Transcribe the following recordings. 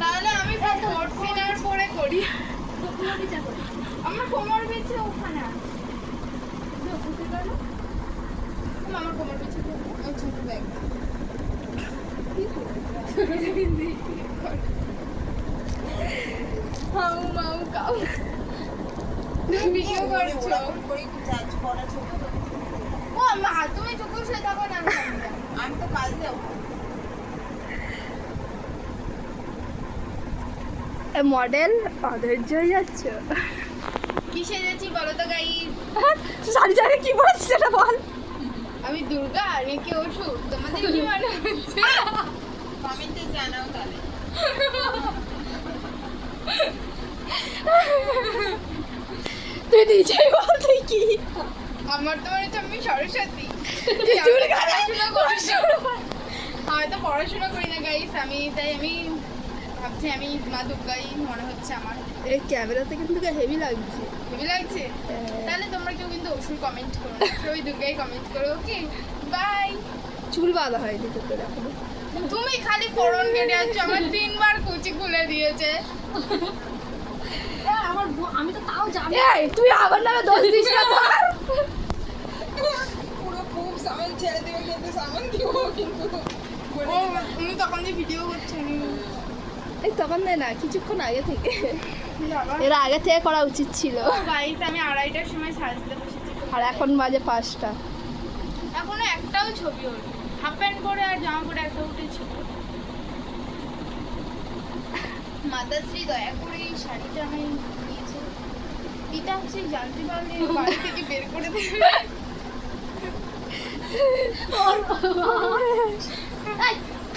তাহলে আমি কোট সিনার পরে করি আমার কোমর বেঁচে ওখানে। আমার কোমর বেঁচে ছোট ব্যাগ। হাউ মাউ কাউ। ভিডিও করছ? ও মা তুমি চুপ করে থাকো না না। আমি তো কাল যাব। মডেল অধৈর্য হয়ে যাচ্ছ। কি সেজেছি বলো তো গাই শাড়ি শাড়ি কি বলছিস সেটা বল। আমি দুর্গা নাকি ওষুধ তোমাদের কি মনে হচ্ছে? কমেন্টে জানাও তাহলে। তুই নিজেই বল তুই কি আমার তো মনে হচ্ছে আমি সরস্বতী। পড়াশোনা করি না। গাইস আমি তাই আমি ভাবছি আমি মা দুর্গাই মনে হচ্ছে আমার। এই ক্যামেরাতে কিন্তু হেভি লাগছে। হেবি লাগছে? তাহলে তোমরা কেউ কিন্তু ওষুধ কমেন্ট করো ওই দুর্গাই কমেন্ট করো ওকে বাই চুল বাঁধা হয়নি তো তোর এখনও। তুমি খালি ফোড়ন কেটে যাচ্ছ আমার তিনবার কুচি খুলে দিয়েছে। আমার আমি তো তাও জানি এই তুই আবার নামে দোষ দিস না তো পুরো খুব সামান ছেড়ে দেবে কিন্তু সামান দিব কিন্তু। ও উনি তখন যে ভিডিও করছে আমি এই তখন না কিছুক্ষণ আগে থেকে। এর আগে থেকে করা উচিত ছিল। গাইস আমি আড়াইটার সময় সাজতে বসেছি। আর এখন বাজে পাঁচটা। এখনও একটাও ছবি ওঠে হাফ প্যান্ট পরে আর জামা পরে একটা উঠেছিল মাতাশ্রী দয়া করে এই শাড়িটা আমি এটা হচ্ছে জানতে পারলে বাড়ি থেকে বের করে দেবে।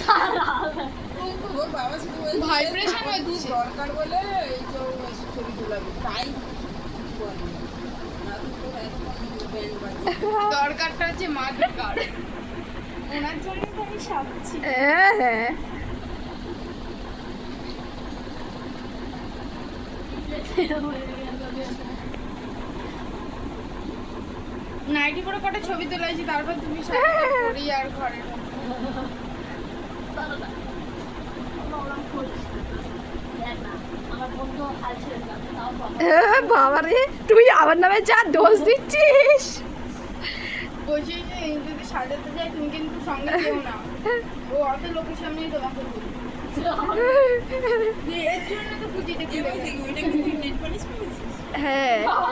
খারাপ। বাবা শুধু হচ্ছে। দরকার বলে এই তো ছবি তোলাবে। তাই দরকারটা হচ্ছে মা দুর্গার ওনার জন্য তো আমি হ্যাঁ হ্যাঁ। নাইটি পরে কটা ছবি তোলা তারপর তুমি পরি আর ঘরে বাবা রে তুই আমার নামে যা দোষ দিচ্ছিস। বলছি যে এই যদি সাজাতে যাই তুমি কিন্তু সঙ্গে যেও না ও অত লোকের সামনেই তোমাকে বলি যে এর জন্য তো পুঁজিটা কে কিনে বলছে কি ওইটা কি তুই নেট পালিশ করেছিস হ্যাঁ বাবা,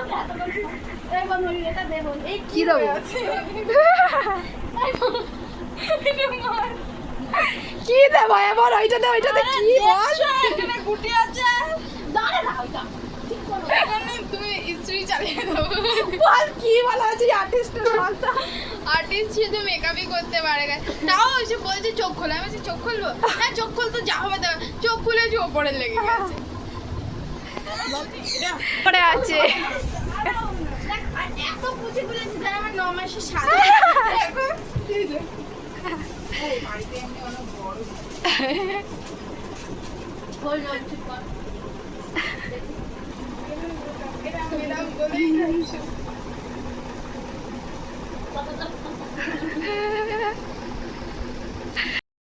এই বন্ধু, এটা দে কি দেবো কি দেবো এবার ওইটাতে ওইটাতে বল এখানে গুটি আছে। দাঁড়ে ওইটা। তুমি স্ত্রী চালিয়ে দেবো বল কি বলা আছে আর্টিস্টের বলতা আর্টিস্ট শুধু মেকআপই করতে পারে। তাও এসে বলছে চোখ খোলে। আমি বলছি চোখ খুলবো? হ্যাঁ চোখ খুলতে যা হবে চোখ খুলে যে ওপরে লেগে গেছে। পরে আছে। এত পুঁজি খুলেছি তার আমার ন মাসে সাদা এখন বাড়িতে এমনি